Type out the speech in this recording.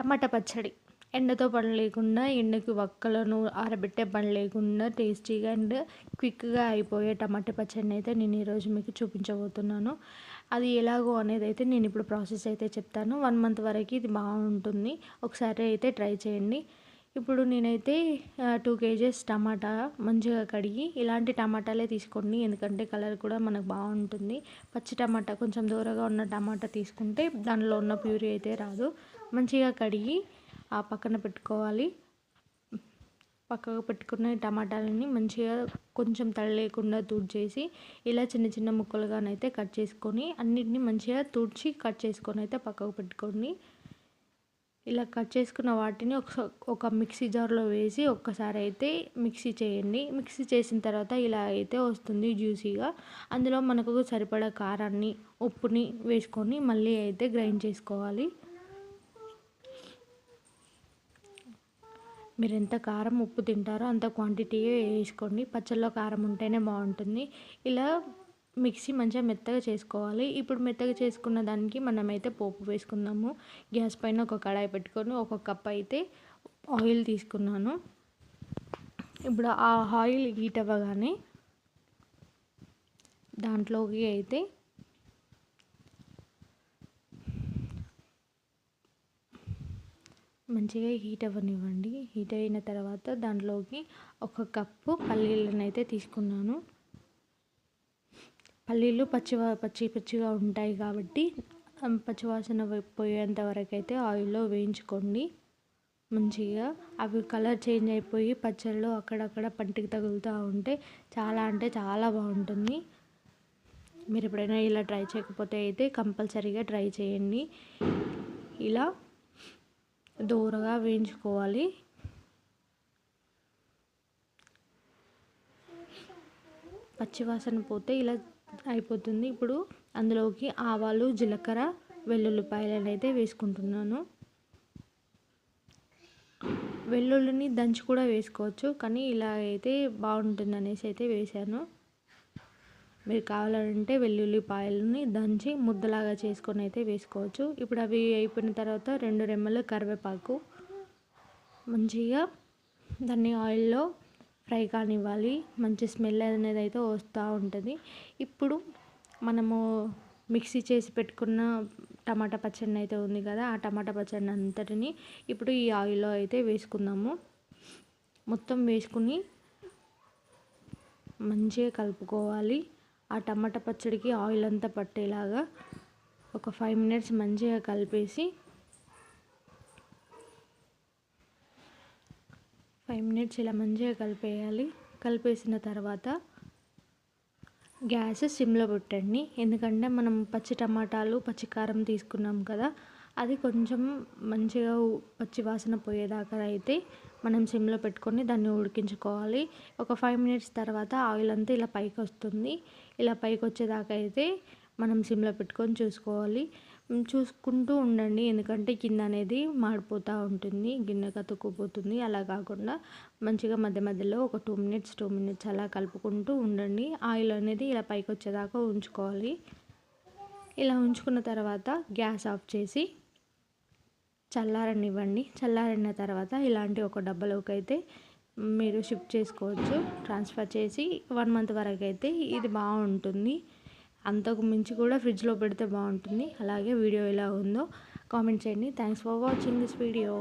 టమాటా పచ్చడి. ఎండతో పని లేకుండా ఎండకి వక్కలను ఆరబెట్టే పని లేకుండా టేస్టీగా అండ్ క్విక్గా అయిపోయే టమాటా పచ్చడిని అయితే నేను ఈరోజు మీకు చూపించబోతున్నాను. అది ఎలాగో అనేది అయితే నేను ఇప్పుడు ప్రాసెస్ అయితే చెప్తాను. వన్ మంత్ వరకు ఇది బాగుంటుంది. ఒకసారి అయితే ట్రై చేయండి. ఇప్పుడు నేనైతే టూ కేజెస్ టమాటా మంచిగా కడిగి ఇలాంటి టమాటాలే తీసుకోండి. ఎందుకంటే కలర్ కూడా మనకు బాగుంటుంది. పచ్చి టమాటా కొంచెం దూరగా ఉన్న టమాటా తీసుకుంటే దానిలో ఉన్న ప్యూరీ అయితే రాదు. మంచిగా కడిగి ఆ పక్కన పెట్టుకోవాలి. పక్కకు పెట్టుకున్న టమాటాలని మంచిగా కొంచెం తడి లేకుండా తుడిచేసి ఇలా చిన్న చిన్న ముక్కలుగానైతే కట్ చేసుకొని అన్నిటిని మంచిగా తుడిచి కట్ చేసుకొని అయితే పక్కకు పెట్టుకోండి. ఇలా కట్ చేసుకున్న వాటిని ఒక ఒక మిక్సీ జార్లో వేసి ఒక్కసారి అయితే మిక్సీ చేయండి. మిక్సీ చేసిన తర్వాత ఇలా అయితే వస్తుంది జ్యూసీగా. అందులో మనకు సరిపడా కారాన్ని ఉప్పుని వేసుకొని మళ్ళీ అయితే గ్రైండ్ చేసుకోవాలి. మీరు ఎంత కారం ఉప్పు తింటారో అంత క్వాంటిటీ వేసుకోండి. పచ్చళ్ళలో కారం ఉంటేనే బాగుంటుంది. ఇలా మిక్సీ మంచిగా మెత్తగా చేసుకోవాలి. ఇప్పుడు మెత్తగా చేసుకున్న దానికి మనమైతే పోపు వేసుకుందాము. గ్యాస్ పైన ఒక కడాయి పెట్టుకొని ఒక కప్ అయితే ఆయిల్ తీసుకున్నాను. ఇప్పుడు ఆ ఆయిల్ హీట్ అవ్వగానే దాంట్లోకి అయితే మంచిగా హీట్ అవ్వనివ్వండి. హీట్ అయిన తర్వాత దాంట్లోకి ఒక కప్పు పల్లీలను అయితే తీసుకున్నాను. పల్లీలు పచ్చి పచ్చి పచ్చిగా ఉంటాయి కాబట్టి పచ్చివాసన పోయేంత వరకు అయితే ఆయిల్లో వేయించుకోండి. మంచిగా అవి కలర్ చేంజ్ అయిపోయి పచ్చళ్ళు అక్కడక్కడ పంటికి తగులుతూ ఉంటే చాలా అంటే చాలా బాగుంటుంది. మీరు ఎప్పుడైనా ఇలా ట్రై చేయకపోతే అయితే కంపల్సరీగా ట్రై చేయండి. ఇలా దూరగా వేయించుకోవాలి. పచ్చివాసన పోతే ఇలా అయిపోతుంది. ఇప్పుడు అందులోకి ఆవాలు జీలకర్ర వెల్లుల్లిపాయలను అయితే వేసుకుంటున్నాను. వెల్లుల్లిని దంచి కూడా వేసుకోవచ్చు. కానీ ఇలా అయితే బాగుంటుంది అనేసి అయితే వేసాను. మీరు కావాలంటే వెల్లుల్లిపాయలని దంచి ముద్దలాగా చేసుకొని అయితే వేసుకోవచ్చు. ఇప్పుడు అవి అయిపోయిన తర్వాత రెండు రెమ్మలు కరివేపాకు మంచిగా దాన్ని ఆయిల్లో ఫ్రై కానివ్వాలి. మంచి స్మెల్ అనేది అయితే వస్తూ ఉంటుంది. ఇప్పుడు మనము మిక్సీ చేసి పెట్టుకున్న టమాటా పచ్చడి అయితే ఉంది కదా ఆ టమాటా పచ్చడి అంతటిని ఇప్పుడు ఈ ఆయిల్లో అయితే వేసుకుందాము. మొత్తం వేసుకుని మంచిగా కలుపుకోవాలి. ఆ టమాటా పచ్చడికి ఆయిల్ అంతా పట్టేలాగా ఒక ఫైవ్ మినిట్స్ మంచిగా కలిపేసి ఫైవ్ మినిట్స్ ఇలా మంచిగా కలిపేయాలి. కలిపేసిన తర్వాత గ్యాస్ సిమ్లో పెట్టండి. ఎందుకంటే మనం పచ్చి టమాటాలు పచ్చి కారం తీసుకున్నాం కదా అది కొంచెం మంచిగా పచ్చి వాసన పోయేదాకా అయితే మనం సిమ్లో పెట్టుకొని దాన్ని ఉడికించుకోవాలి. ఒక ఫైవ్ మినిట్స్ తర్వాత ఆయిల్ అంతా ఇలా పైకి వస్తుంది. ఇలా పైకి వచ్చేదాకా అయితే మనం సిమ్లో పెట్టుకొని చూసుకోవాలి. చూసుకుంటూ ఉండండి. ఎందుకంటే కింద అనేది మాడిపోతూ ఉంటుంది. గిన్నె కతుక్కుపోతుంది. అలా కాకుండా మంచిగా మధ్య మధ్యలో ఒక టూ మినిట్స్ టూ మినిట్స్ అలా కలుపుకుంటూ ఉండండి. ఆయిల్ అనేది ఇలా పైకి వచ్చేదాకా ఉంచుకోవాలి. ఇలా ఉంచుకున్న తర్వాత గ్యాస్ ఆఫ్ చేసి చల్లారనివ్వండి. చల్లారిన తర్వాత ఇలాంటి ఒక డబ్బాలోకి అయితే మీరు షిఫ్ట్ చేసుకోవచ్చు. ట్రాన్స్ఫర్ చేసి వన్ మంత్ వరకు అయితే ఇది బాగుంటుంది. అంతకు మించి కూడా ఫ్రిడ్జ్లో పెడితే బాగుంటుంది. అలాగే వీడియో ఎలా ఉందో కామెంట్ చేయండి. Thanks for watching this video.